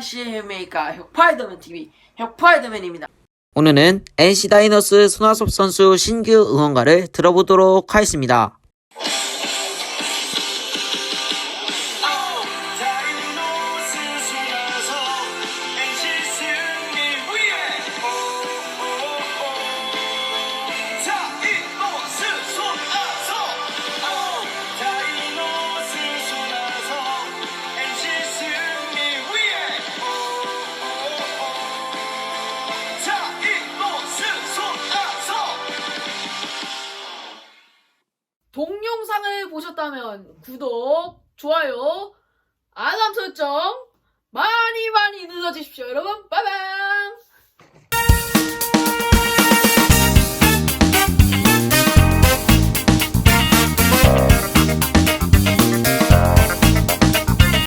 안녕하십니까 혁파이더맨 TV 혁파이더맨입니다. 오늘은 NC 다이너스 손아섭 선수 신규 응원가를 들어보도록 하겠습니다. 동영상을 보셨다면 구독, 좋아요, 알람 설정 많이 많이 눌러주십시오, 여러분. 빠밤!